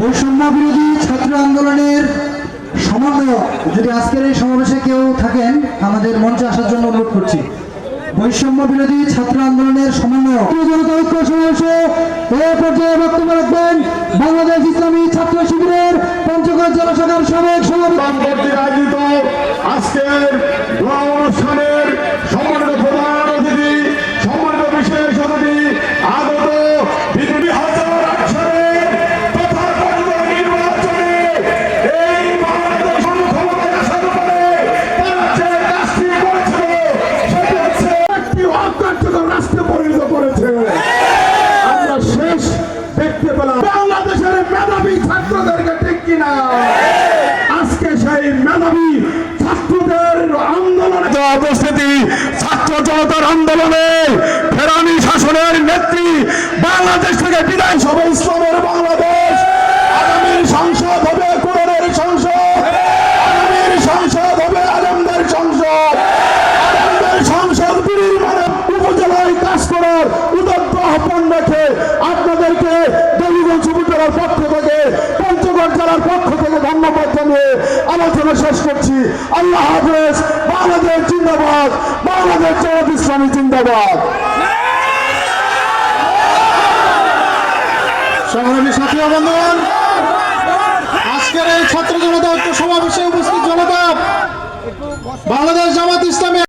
বৈষম্য বিরোধী ছাত্র আন্দোলনের সমন্বয় যদি আজকের সমাবেশে কেউ থাকেন আমাদের জন্য বৈষম্য বিরোধী ছাত্র আন্দোলনের সমন্বয় জনতা ঐক্য পর্যায়ে বক্তব্য রাখবেন বাংলাদেশ ইসলামী ছাত্র পঞ্চগড় জেলা শাখার সাবেক সভাপতি। আজকের মেধাবী ছাত্রদের আন্দোলনে উপস্থিতি ছাত্র জনতার আন্দোলনে ফেরানি শাসনের নেত্রী বাংলাদেশ থেকে বিধানসভা সভা আলোচনা শেষ করছি। আল্লাহ হাফেজ, বাংলাদেশ জিন্দাবাদ, বাংলাদেশ জামাত ইসলামী জিন্দাবাদ। সংগ্রামী সাথী বন্ধুগণ, আজকের এই ছাত্র জনতা সমাবেশে উপস্থিত জনতা, বাংলাদেশ